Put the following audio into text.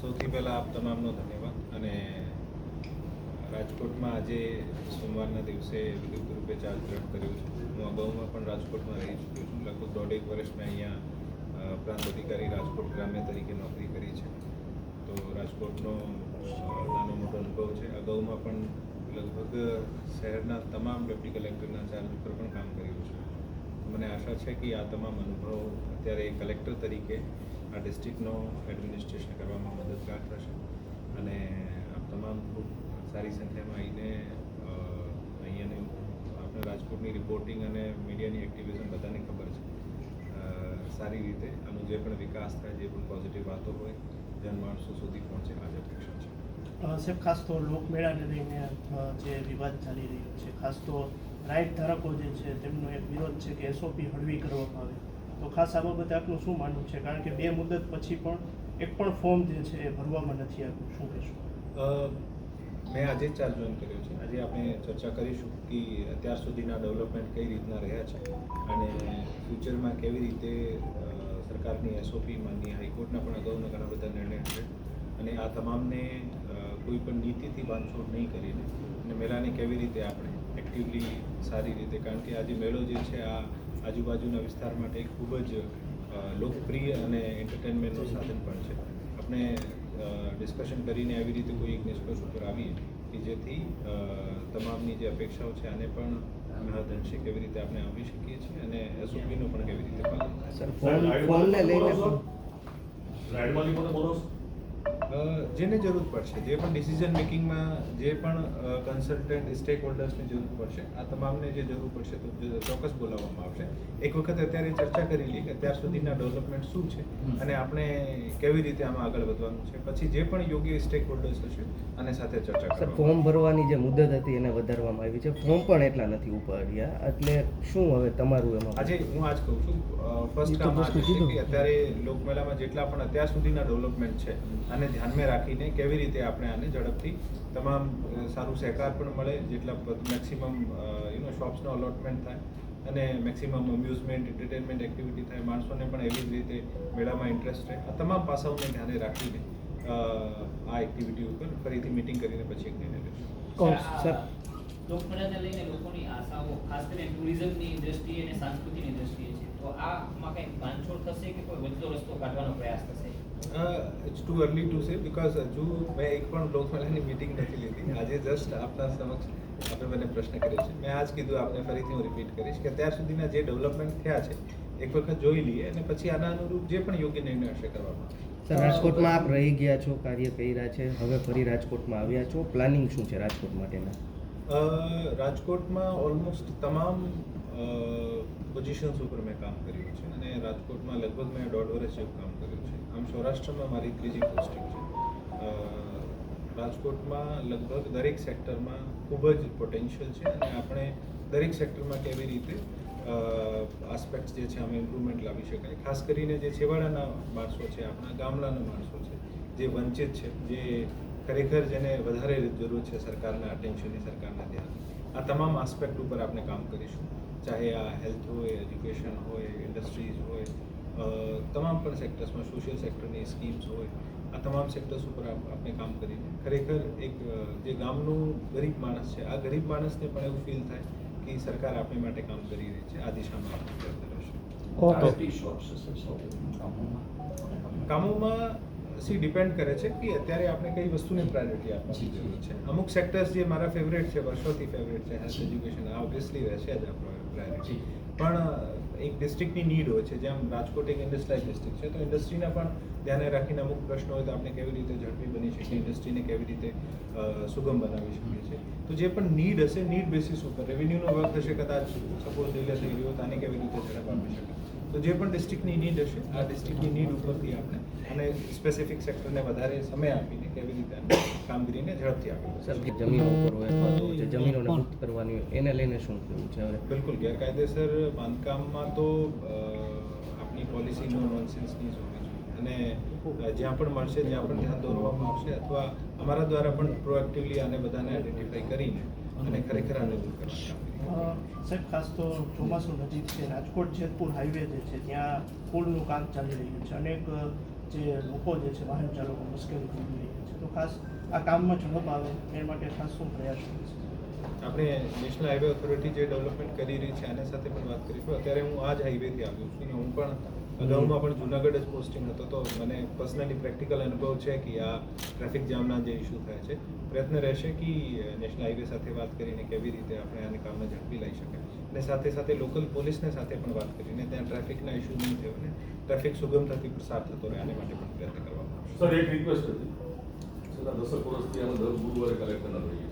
સૌથી પહેલાં આપ તમામનો ધન્યવાદ અને રાજકોટમાં આજે સોમવારના દિવસે વિદ્યુત રૂપે ચાર્જ ગ્રહણ કર્યું છે. હું અગાઉમાં પણ રાજકોટમાં રહી ચૂક્યો છું. લગભગ દોઢેક વર્ષ મેં અહીંયા પ્રાંત અધિકારી રાજકોટ ગ્રામ્ય તરીકે નોકરી કરી છે. તો રાજકોટનો નાનો મોટો અનુભવ છે. અગાઉમાં પણ લગભગ શહેરના તમામ ડેપ્ટી કલેક્ટરના ચાર્જ ઉપર પણ કામ કર્યું છે. મને આશા છે કે આ તમામ અનુભવ અત્યારે કલેક્ટર તરીકે આ ડિસ્ટ્રિક્ટનો એડમિનિસ્ટ્રેશન કરવામાં મદદગાર થશે. અને તમામ ખૂબ સારી સંખ્યામાં આવીને અહીંયાની આપણે રાજકોટની રિપોર્ટિંગ અને મીડિયાની એક્ટિવિઝમ બધાને ખબર છે. સારી રીતે આનો જે પણ વિકાસ થાય, જે પણ પોઝિટિવ વાતો હોય જનમાણસો સુધી પહોંચે આ જ અપેક્ષા છે. સાહેબ, ખાસ તો લોકમેળાને લઈને જે વિવાદ ચાલી રહ્યો છે, ખાસ તો રાઈટ ધારકો જે છે, તેમનો એક વિરોધ છે કે એસઓપી હળવી કરવામાં આવે. તો ખાસ આ બાબતે આપનું શું માનવું છે? કારણ કે બે મુદત પછી પણ એક પણ ફોર્મ જે છે એ ભરવામાં નથી આવ્યું. શું કહેશું? મેં આજે જ ચાર્જ જોઈન કર્યો છે. આજે આપણે ચર્ચા કરીશું કે અત્યાર સુધીના ડેવલપમેન્ટ કઈ રીતના રહ્યા છે અને ફ્યુચરમાં કેવી રીતે સરકારની એસઓપી માનની હાઈકોર્ટના પણ અગાઉના ઘણા બધા નિર્ણય છે. અને આ તમામને કોઈ પણ નીતિથી બાંધછોડ નહીં કરીને અને મેળાને કેવી રીતે આપણે એક્ટિવલી સારી રીતે, કારણ કે આજે મેળો જે છે આ આજુબાજુના વિસ્તાર માટે ખૂબ જ લોકપ્રિય અને એન્ટરટેનમેન્ટનું સાધન પણ છે. આપણે ડિસ્કશન કરીને આવી રીતે કોઈ એક નિષ્કર્ષ ઉપર આવીએ કે જેથી તમામની જે અપેક્ષાઓ છે આને પણ મહદઅંશે કેવી રીતે આપણે આવી શકીએ છીએ અને એસઓપીનું પણ કેવી રીતે પાલન થાય. જેને જરૂર પડશે જે પણ ડિસિઝન મેકિંગમાં જે પણ કન્સલ્ટન્ટ સ્ટેક હોલ્ડર્સની જરૂર પડશે આ તમામને જે જરૂર પડશે તો ચોક્કસ બોલાવવામાં આવશે. એક વખત અત્યારે ચર્ચા કરી લઈએ કે અત્યાર સુધીના ડેવલપમેન્ટ શું છે અને આપણે કેવી રીતે આમાં આગળ વધવાનું છે. પછી જે પણ યોગ્ય સ્ટેક હોલ્ડર્સ હશે અને સાથે ચર્ચા ફોર્મ ભરવાની જે મુદત હતી એને વધારવામાં આવી છે. ફોર્મ પણ એટલા નથી ઉપાડ્યા. એટલે શું હવે તમારું એમાં? આજે હું આજ કહું છું ફર્સ્ટ કામ અત્યારે લોકમેલામાં જેટલા પણ અત્યાર સુધીના ડેવલપમેન્ટ છે આને ધ્યાનમાં રાખીને કેવી રીતે આપણે આને ઝડપથી તમામ સારું સહકાર પણ મળે જેટલા મેક્સિમમ યુનો શોપ્સનો અલોટમેન્ટ થાય અને મેક્સિમમ અમ્યુઝમેન્ટ એન્ટરટેનમેન્ટ એક્ટિવિટી થાય માણસોને પણ એવી જ રીતે મેળામાં ઇન્ટરેસ્ટ રહે. આ તમામ પાસાઓને ધ્યાને રાખીને આ એક્ટિવિટી ઉપર ફરીથી મિટિંગ કરીને પછી એક નિર્ણય. લોકમેળાને લઈને લોકોની આશાઓ ખાસ કરીને ટુરિઝમની દ્રષ્ટિએ અને સંસ્કૃતિની દ્રષ્ટિએ છે તો આમાં કંઈક બાંધછોડ થશે કે કોઈ વચલો રસ્તો કાઢવાનો પ્રયાસ થશે? It's too early to say because હજુ મેં એક પણ લોકમેળાની મિટિંગ નથી લીધી. આજે જસ્ટ આપના સમક્ષ આપણે મને પ્રશ્ન કર્યો છે. મેં આજ કીધું આપને ફરીથી હું રિપીટ કરીશ કે અત્યાર સુધીના જે ડેવલપમેન્ટ થયા છે એક વખત જોઈ લઈએ અને પછી આના અનુરૂપ જે પણ યોગ્ય નિર્ણય હશે કરવામાં. સર રાજકોટમાં આપ રહી ગયા છો કાર્ય કર્યા છે. હવે ફરી રાજકોટમાં આવ્યા છો. પ્લાનિંગ શું છે રાજકોટ માટેના? રાજકોટમાં ઓલમોસ્ટ તમામ પોઝિશન્સ ઉપર મેં કામ કર્યું છે અને રાજકોટમાં લગભગ મેં દોઢ વર્ષ જેવું કામ કર્યું છે. આમ સૌરાષ્ટ્રમાં મારી ત્રીજી પોસ્ટિંગ છે. રાજકોટમાં લગભગ દરેક સેક્ટરમાં ખૂબ જ પોટેન્શિયલ છે અને આપણે દરેક સેક્ટરમાં કેવી રીતે આસ્પેક્ટ્સ જે છે આમાં ઇમ્પ્રુવમેન્ટ લાવી શકાય. ખાસ કરીને જે છેવાડાના માણસો છે, આપણા ગામડાના માણસો છે, જે વંચિત છે, જે ખરેખર જેને વધારે જરૂર છે સરકારના અટેન્શનની સરકારના ધ્યાન. આ તમામ આસ્પેક્ટ ઉપર આપણે કામ કરીશું. ચાહે આ હેલ્થ હોય એજ્યુકેશન હોય ઇન્ડસ્ટ્રીઝ હોય તમામ પણ સેક્ટર્સમાં સોશિયલ સેક્ટરની સ્કીમ્સ હોય આ તમામ સેક્ટર્સ ઉપર આપણે કામ કરીને. ખરેખર એક જે ગામનું ગરીબ માણસ છે આ ગરીબ માણસને પણ એવું ફીલ થાય કે સરકાર આપણી માટે કામ કરી રહી છે આ દિશામાં આપણે રહેશે. કામોમાં સી ડિપેન્ડ કરે છે કે અત્યારે આપણે કઈ વસ્તુને પ્રાયોરિટી આપવાની જરૂર છે અમુક સેક્ટર્સ જે મારા ફેવરેટ છે વર્ષોથી ફેવરેટ છે હેલ્થ એજ્યુકેશન આ ઓબ્વિયસલી રહેશે જ આ પ્રાયોરિટી પણ એક ડિસ્ટ્રિક્ટની નીડ હોય છે. જેમ રાજકોટ એક ઇન્ડસ્ટ્રીયલ ડિસ્ટ્રિક્ટ છે તો ઇન્ડસ્ટ્રીના પણ ધ્યાને રાખીને અમુક પ્રશ્નો હોય તો આપણે કેવી રીતે ઝડપી બની શકીએ ઇન્ડસ્ટ્રીને કેવી રીતે સુગમ બનાવી શકીએ છીએ. તો જે પણ નીડ હશે નીડ બેસિસ ઉપર રેવન્યુનો વર્ક હશે કદાચ સપોઝ ડિલે થઈ ગયો તો આને કેવી રીતે ઝડપ આપી શકે તો જે પણ ડિસ્ટ્રિક્ટની નીડ હશે આ ડિસ્ટ્રિક્ટની નીડ ઉપરથી આપણે અને સ્પેસિફિક સેક્ટરને વધારે સમય આપીને કેવી રીતે કામગીરીને ઝડપથી આપી સર જમીનો ઉપર હોય અથવા તો જે જમીનોને મુક્ત કરવાની હોય એને લઈને શું થયું છે? હવે બિલકુલ ગેરકાયદેસર બાંધકામમાં તો આપની પોલિસી નો નોનસેન્સની જ હોવી જોઈએ. અને જ્યાં પણ મળશે જ્યાં પણ ધ્યાન દોરવામાં આવશે અથવા અમારા દ્વારા પણ પ્રોએક્ટિવલી આને બધાને આઈડેન્ટિફાઈ કરીને અને ખરેખર આને દૂર કરવાની સાહેબ ખાસ તો ચોમાસું નજીક છે. રાજકોટ જેતપુર હાઈવે જે છે ત્યાં પુલનું કામ ચાલી રહ્યું છે. અનેક જે લોકો જે છે વાહન ચાલકો મુશ્કેલી ભોગવી રહી છે. તો ખાસ આ કામમાં ઝડપ આવે એ માટે ખાસ શું પ્રયાસ કરીશું આપણે નેશનલ હાઈવે ઓથોરિટી જે ડેવલપમેન્ટ કરી રહી છે, આના સાથે પણ વાત કરીશું. અત્યારે હું આ જ હાઈવેથી આવ્યો છું અને હું પણ અગાઉમાં પણ જુનાગઢ જ પોસ્ટિંગ હતો. તો મને પર્સનલી પ્રેક્ટિકલ અનુભવ છે કે આ ટ્રાફિક જામના જે ઇસ્યુ થાય છે. પ્રયત્ન રહેશે કે નેશનલ હાઈવે સાથે વાત કરીને કેવી રીતે આપણે આને કામને ઝડપી લઈ શકાય. અને સાથે સાથે લોકલ પોલીસને સાથે પણ વાત કરીને ત્યાં ટ્રાફિકના ઇસ્યુ નહીં થયો અને ટ્રાફિક સુગમતાથી પ્રસાર થતો રહે, આને માટે પણ પ્રયત્ન કરવામાં આવશે. સર એક રિક્વેસ્ટ હતી. છેલ્લા વર્ષથી અમે દર ગુરુવારે કલેક્ટરના રહીએ